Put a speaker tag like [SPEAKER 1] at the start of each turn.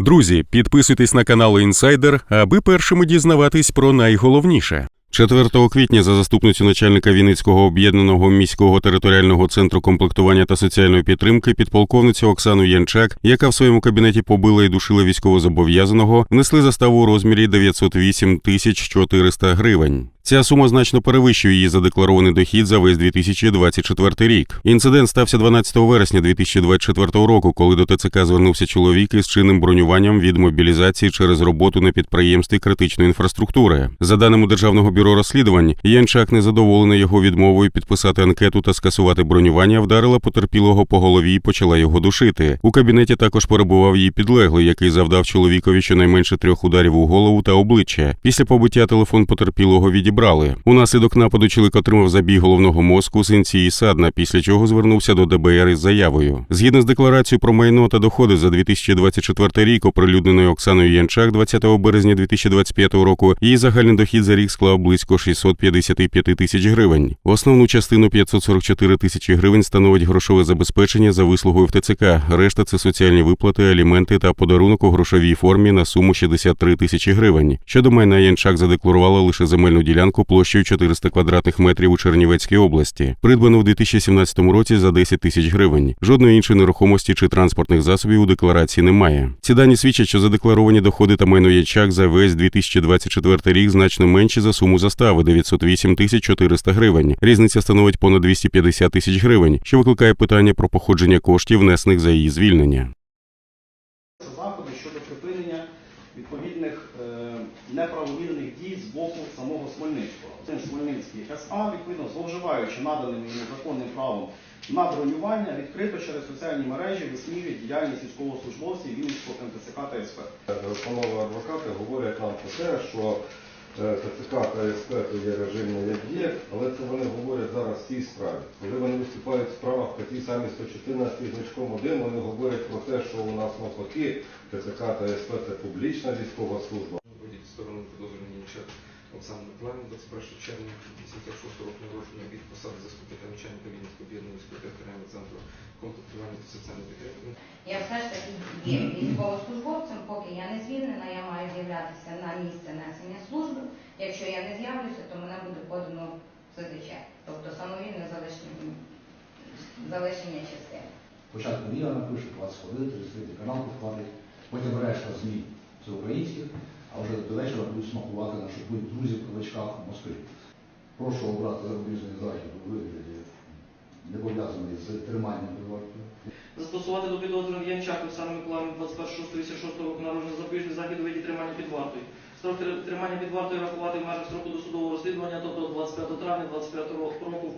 [SPEAKER 1] Друзі, підписуйтесь на канал Інсайдер, аби першими дізнаватись про найголовніше. 4 квітня за заступницю начальника Вінницького об'єднаного міського територіального центру комплектування та соціальної підтримки підполковницю Оксану Янчак, яка в своєму кабінеті побила і душила військовозобов'язаного, внесли заставу у розмірі 908 тисяч 400 гривень. Ця сума значно перевищує її задекларований дохід за весь 2024 рік. Інцидент стався 12 вересня 2024 року, коли до ТЦК звернувся чоловік із чинним бронюванням від мобілізації через роботу на підприємстві критичної інфраструктури. За даними Державного бюро розслідувань, Янчак, незадоволена його відмовою підписати анкету та скасувати бронювання, вдарила потерпілого по голові і почала його душити. У кабінеті також перебував її підлеглий, який завдав чоловікові щонайменше трьох ударів у голову та обличчя. Після побиття телефон потерпілого відібрали. Унаслідок нападу чоловік отримав забій головного мозку, синці і садна, після чого звернувся до ДБР із заявою. Згідно з декларацією про майно та доходи за 2024 рік, оприлюдненою Оксаною Янчак 20 березня 2025 року, її загальний дохід за рік склав близько 655 тисяч гривень. Основну частину 544 тисячі гривень становить грошове забезпечення за вислугою в ТЦК. Решта це соціальні виплати, аліменти та подарунок у грошовій формі на суму 63 тисячі гривень. Щодо майна Янчак задекларувала лише земельну ділянку площею 400 квадратних метрів у Чернівецькій області, придбану в 2017 році за 10 тисяч гривень. Жодної іншої нерухомості чи транспортних засобів у декларації немає. Ці дані свідчать, що задекларовані доходи та майно Янчак за весь 2024 рік значно менші за суму застави 908 тисяч 400 гривень. Різниця становить понад 250 тисяч гривень, що викликає питання про походження коштів, внесених за її звільнення.
[SPEAKER 2] заходи щодо припинення відповідних е, неправомірних дій боку самого Смольницького. Цим Смольницький СА, відповідно, зловживаючи наданим йому законним правом на бронювання, відкрито через соціальні мережі висміює діяльність військовослужбовців Вінницького МТЦК та СП.
[SPEAKER 3] Панове адвокати говорять нам про те, що е, ТЦК та СП то є режимний об'єкт, але це вони говорять зараз в цій справі. Коли вони виступають в справах по тій самій 114 значком 1, вони говорять про те, що у нас навпаки ТЦК та СП це публічна військова служба.
[SPEAKER 4] Вводять в сторону підозрюваної Янчак Оксани Миколаївни 21 червня 1986 року народження від посади заступника начальника Вінницького об'єднаного міського територіального центру комплектування та соціальної підтримки.
[SPEAKER 5] Я все ж таки є військовослужбовцем, поки я не звільнена, я маю з'являтися на місце несення служби. Якщо я не з'явлюся, то мене буде подано в СЗЧ, тобто самовільне залишення, залишення частини.
[SPEAKER 6] Спочатку Ліга напише, 20 хвилин, 33 канал підхватить, потім решта ЗМІ це українських, а вже до вечора будуть смакувати наші друзі в кавичках в Москві. Прошу обрати запобіжний захід у вигляді, не пов'язаний з триманням вартою.
[SPEAKER 7] Застосувати до підозрюваних Янчак Оксани Миколаївни 21.06.86 року народження запобіжний захід у виді тримання під вартою. Строк тримання під вартою рахувати в межах строку досудового розслідування, тобто 25 травня 25 року.